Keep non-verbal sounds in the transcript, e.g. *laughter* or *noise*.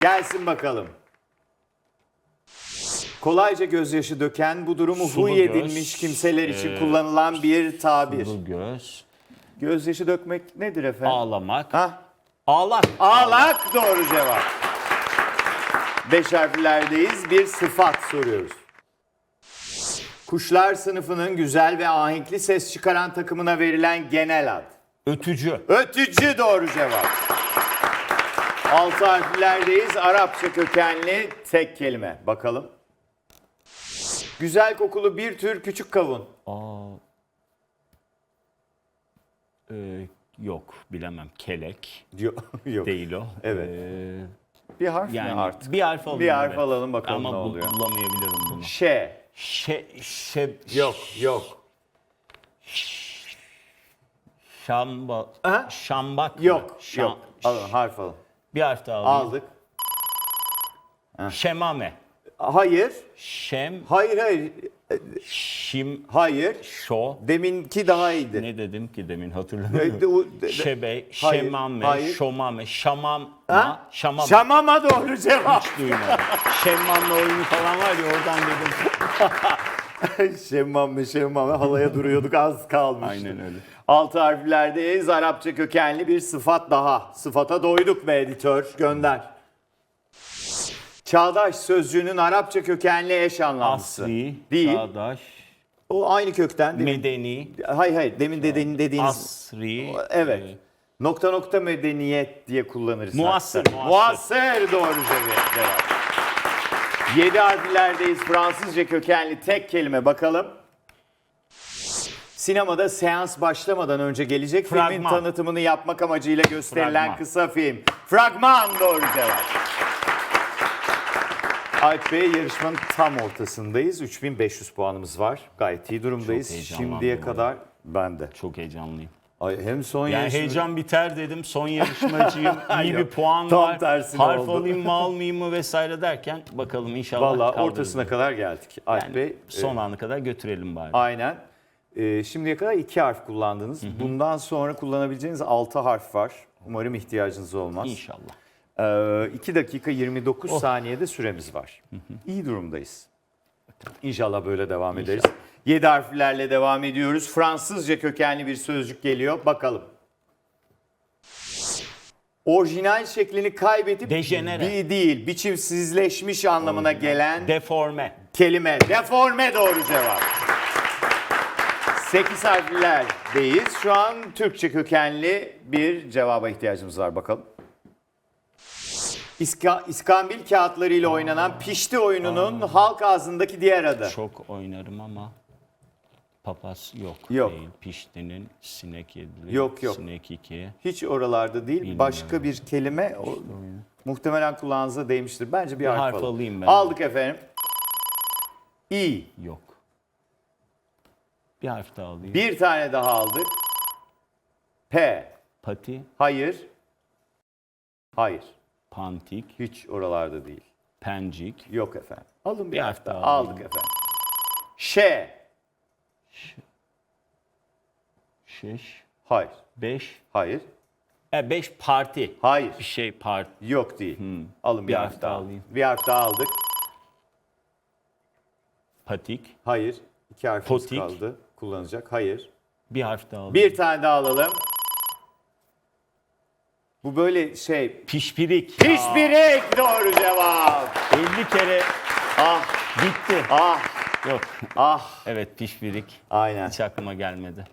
Gelsin bakalım. Kolayca gözyaşı döken bu durumu Sulu huy göz, kimseler için ee, kullanılan bir tabir. Bu göz. Gözyaşı dökmek nedir efendim? Ağlamak. Ha? Ağlak. Ağlak doğru cevap. Beş harflerdeyiz. Bir sıfat soruyoruz. Kuşlar sınıfının güzel ve ahenkli ses çıkaran takımına verilen genel ad. Ötücü. Ötücü doğru cevap. Altı harflerdeyiz. Arapça kökenli tek kelime. Bakalım. Güzel kokulu bir tür küçük kavun. Aa. Ee, yok bilemem. Kelek. Yok. *laughs* yok. Değil o. Evet. Ee, Bir harf yani mi artık? bir harf alalım. Bir harf evet. alalım bakalım Ama ne bu- oluyor. bulamayabilirim bunu. Şe. Şe, şe, Yok. Yok. Şamba, Ha? şambak mı? Yok. Şam- Yok. Alın harf alın. Bir harf daha alayım. Aldık. Şemame. Hayır. Şem, Hayır hayır. şim, Hayır. şo. Deminki daha iyiydi. Ne dedim ki demin E, hatırlamıyorum. o- de- de- Şebe, Hayır, şemame, hayır. şomame, şamam, Ha? şamam. Şamama doğru cevap. Duymadım. *laughs* Şemmamla oyunu falan var ya oradan dedim. *laughs* Şemmam mı şemmam mı halaya duruyorduk az kalmıştı. Aynen öyle. Altı harflerdeyiz. Arapça kökenli bir sıfat daha. Sıfata doyduk be editör. Gönder. Çağdaş sözcüğünün Arapça kökenli eş anlamlısı. Asri, Değil. çağdaş, O aynı kökten. Demin, medeni, hayır hayır. Demin dediğin, dediğiniz. asri. Evet. e, Nokta nokta medeniyet diye kullanırız. Muasır, hatta. muasır. Muasır doğru cevap. Yedi harflerdeyiz. Fransızca kökenli tek kelime bakalım. Sinemada seans başlamadan önce gelecek filmin Fragman. tanıtımını yapmak amacıyla gösterilen Fragman. kısa film. Fragman doğru cevap. Alp Bey yarışmanın tam ortasındayız. 3500 puanımız var. Gayet iyi durumdayız. Çok heyecanlandım Şimdiye kadar ben de. Çok heyecanlıyım. Ay, hem son Yani yarışma- heyecan biter dedim. Son yarışmacıyım. *laughs* iyi bir Yok, puan tam var. tersine Harf oldu. alayım *laughs* mı almayayım mı vesaire derken bakalım inşallah Valla kaldırırız. ortasına kadar geldik. Alp Yani Bey. son e, ana kadar götürelim bari. aynen. E, şimdiye kadar iki harf kullandınız. Bundan sonra kullanabileceğiniz altı harf var. Umarım ihtiyacınız olmaz. İnşallah. E, 2 dakika 29 saniyede süremiz var. İyi durumdayız. İnşallah böyle devam ederiz. 7 harflerle devam ediyoruz. Fransızca kökenli bir sözcük geliyor. Bakalım. Orijinal şeklini kaybedip Dejenere. bir değil, biçimsizleşmiş anlamına gelen Deforme. kelime. Deforme doğru cevap. 8 harflerdeyiz. Şu an Türkçe kökenli bir cevaba ihtiyacımız var bakalım. İska, iskambil kağıtlarıyla oynanan pişti oyununun halk ağzındaki diğer adı. Çok oynarım ama papaz yok. Yok. Değil. Piştinin sinek yedili. Yok, yok. Sinek iki. Hiç oralarda değil. Bilmiyorum. Başka bir kelime o, muhtemelen kulağınıza değmiştir. Bence bir, Bir harf, harf alalım. alayım ben. Aldık efendim. İ. Yok. Bir harf daha alayım. Bir tane daha aldık. P. Pati, Hayır. Hayır. Pantik, Hiç oralarda değil. pencik, Yok efendim. Alın bir, Bir harf harf daha. Aldık efendim. Ş. şiş, Hayır. beş. Hayır. E beş parti. Hayır. Bir şey parti. Yok değil. Alın bir, Bir harf, harf daha. daha alayım. Bir harf daha aldık. Patik. Hayır. İki harfimiz Potik. kaldı. Kullanacak. Hayır. Bir harf daha alayım. Bir tane daha alalım. Bu böyle şey. Pişpirik. Pişpirik doğru cevap. 50 kere Ah gitti. ah Yok. ah. Evet pişpirik. Aynen. Hiç aklıma gelmedi.